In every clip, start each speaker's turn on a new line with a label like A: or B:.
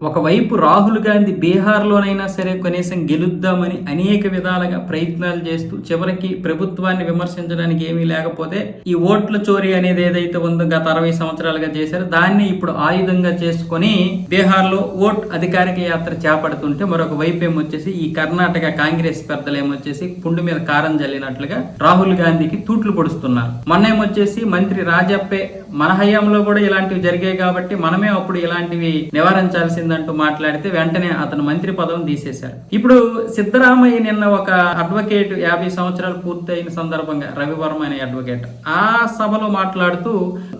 A: ఒకవైపు రాహుల్ గాంధీ బీహార్లోనైనా సరే కనీసం గెలుద్దామని అనేక విధాలుగా ప్రయత్నాలు చేస్తూ చివరికి ప్రభుత్వాన్ని విమర్శించడానికి ఏమీ లేకపోతే ఈ ఓట్ల చోరీ అనేది ఏదైతే ఉందో గత అరవై సంవత్సరాలుగా చేశారో దాన్ని ఇప్పుడు ఆయుధంగా చేసుకొని బీహార్లో ఓట్ అధికారిక యాత్ర చేపడుతుంటే మరొక వైపు ఏమొచ్చేసి ఈ కర్ణాటక కాంగ్రెస్ పెద్దలు ఏమొచ్చేసి పుండు మీద కారం జల్లినట్లుగా రాహుల్ గాంధీకి తూట్లు పొడుస్తున్నారు. మొన్న ఏమొచ్చేసి మంత్రి రాజప్పే మన హయాంలో కూడా ఇలాంటివి జరిగాయి కాబట్టి మనమే అప్పుడు ఇలాంటివి నివారించాల్సిందంటూ మాట్లాడితే వెంటనే అతను మంత్రి పదవిని తీసేశారు ఇప్పుడు సిద్ధరామయ్య నిన్న ఒక అడ్వకేట్ యాభై సంవత్సరాలు పూర్తయిన సందర్భంగా రవివర్మ అనే అడ్వకేట్ ఆ సభలో మాట్లాడుతూ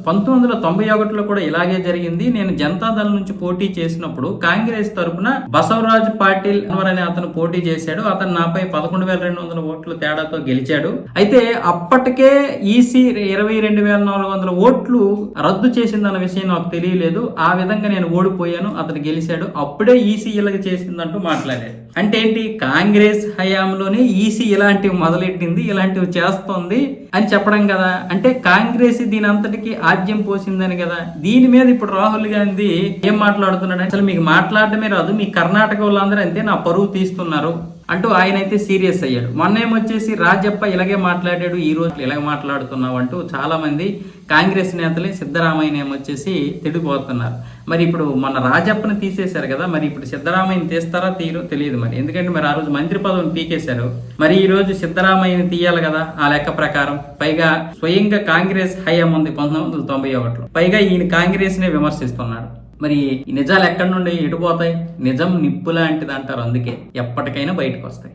A: పంతొమ్మిది వందల తొంభై ఒకటిలో కూడా ఇలాగే జరిగింది. నేను జనతాదళ నుంచి పోటీ చేసినప్పుడు కాంగ్రెస్ తరపున బసవరాజ్ పాటిల్ అన్వర్ అనే అతను పోటీ చేశాడు. అతను నాపై పదకొండు వేల రెండు వందల ఓట్ల తేడాతో గెలిచాడు. అయితే అప్పటికే ఈసీ ఇరవై రెండు వేల నాలుగు వందల ఓట్లు రద్దు చేసిందన్న విషయం నాకు తెలియలేదు. ఆ విధంగా నేను ఓడిపోయాను. అతను గెలిచాడు. అప్పుడే ఈసీ ఇలాగ చేసిందంటూ మాట్లాడాడు అంటే ఏంటి? కాంగ్రెస్ హయాంలోనే ఈసీ ఇలాంటివి మొదలెట్టింది ఇలాంటివి చేస్తోంది అని చెప్పడం కదా. అంటే కాంగ్రెస్ దీని అంతటికి రాజ్యం పోసిందని కదా. దీని మీద ఇప్పుడు రాహుల్ గాంధీ ఏం మాట్లాడుతున్నాడు అసలు మీకు మాట్లాడటమే రాదు మీ కర్ణాటక వాళ్ళందరూ అంతే నా పరువు తీస్తున్నారు. అంటూ ఆయన అయితే సీరియస్ అయ్యాడు. మొన్న ఏమొచ్చేసి రాజప్ప ఇలాగే మాట్లాడాడు ఈ రోజు ఇలాగే మాట్లాడుతున్నావు అంటూ చాలా మంది కాంగ్రెస్ నేతలే సిద్ధరామయ్య ఏమొచ్చేసి తిడిపోతున్నారు. మరి ఇప్పుడు మన రాజప్పని తీసేశారు కదా మరి ఇప్పుడు సిద్ధరామయ్యని తీస్తారా తీరు తెలియదు మరి. ఎందుకంటే మరి ఆ రోజు మంత్రి పదవిని పీకేశారు. మరి ఈ రోజు సిద్ధరామయ్యని తీయాలి కదా ఆ లెక్క ప్రకారం. పైగా స్వయంగా కాంగ్రెస్ హయాం ఉంది పంతొమ్మిది వందల తొంభై ఒకటిలో. పైగా ఈయన కాంగ్రెస్ నే విమర్శిస్తున్నాడు. మరి ఈ నిజాలు ఎక్కడి నుండి ఎటుపోతాయి నిజం నిప్పు లాంటిది అంటారు అందుకే ఎప్పటికైనా బయటకు వస్తాయి.